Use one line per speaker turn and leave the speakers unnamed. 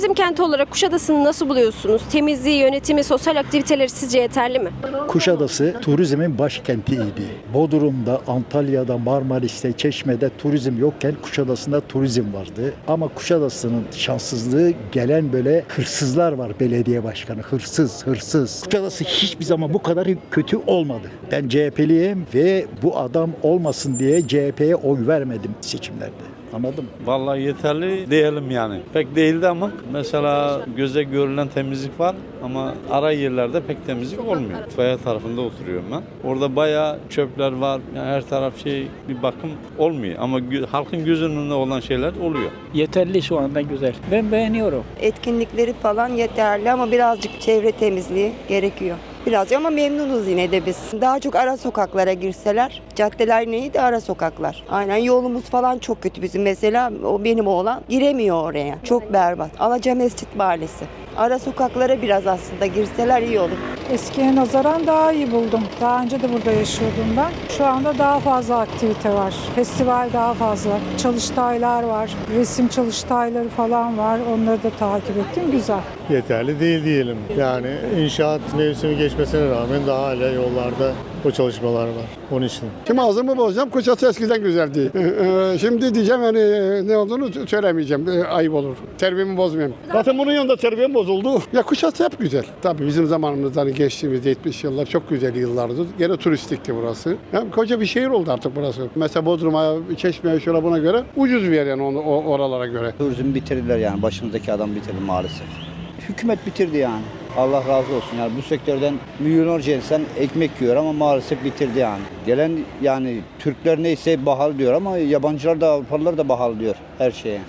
Turizm kenti olarak Kuşadası'nı nasıl buluyorsunuz? Temizliği, yönetimi, sosyal aktiviteleri sizce yeterli mi?
Kuşadası turizmin başkentiydi. Bodrum'da, Antalya'da, Marmaris'te, Çeşme'de turizm yokken Kuşadası'nda turizm vardı. Ama Kuşadası'nın şanssızlığı gelen böyle hırsızlar var belediye başkanı. Hırsız, hırsız. Kuşadası hiçbir zaman bu kadar kötü olmadı. Ben CHP'liyim ve bu adam olmasın diye CHP'ye oy vermedim seçimlerde. Anladın mı?
Vallahi yeterli diyelim yani. Pek değildi ama mesela göze görülen temizlik var ama ara yerlerde pek temizlik olmuyor. Faya tarafında oturuyorum ben. Orada bayağı çöpler var. Yani her taraf şey bir bakım olmuyor ama gö- halkın göz önünde olan şeyler oluyor.
Yeterli şu anda güzel. Ben beğeniyorum.
etkinlikleri falan yeterli ama birazcık çevre temizliği gerekiyor. Biraz ama memnunuz yine de biz. Daha çok ara sokaklara girseler. Caddeler neydi ara sokaklar. Aynen yolumuz falan çok kötü bizim. Mesela o benim oğlan giremiyor oraya. Çok berbat. Alaca Mescit Mahallesi. Ara sokaklara biraz aslında girseler iyi olur.
Eskiye nazaran daha iyi buldum. Daha önce de burada yaşıyordum ben. Şu anda daha fazla aktivite var. Festival daha fazla. Çalıştaylar var. Resim çalıştayları falan var. Onları da takip ettim. Güzel.
yeterli değil diyelim. Yani inşaat mevsimi geçmesine rağmen daha hala yollarda o çalışmalar var. Onun için.
Şimdi ağzımı bozacağım. Kuşası eskiden güzeldi. Ee, Şimdi diyeceğim hani ne olduğunu söylemeyeceğim. Ee, Ayıp olur. Terbiyemi bozmayayım. Zaten bunun yanında terbiyem bozuldu. Ya Kuşası hep güzel. Tabii bizim zamanımızda hani geçtiğimiz 70 yıllar çok güzel yıllardı. Gene turistikti burası. Yani koca bir şehir oldu artık burası. Mesela Bodrum'a, Çeşme'ye şuna buna göre ucuz bir yer yani onu- oralara göre.
Turizmi bitirdiler yani başımızdaki adam bitirdi maalesef. Hükümet bitirdi yani. Allah razı olsun yani bu sektörden milyonlarca insan ekmek yiyor ama maalesef bitirdi yani. Gelen yani Türkler neyse bahal diyor ama yabancılar da Avrupalılar da bahal diyor her şeye.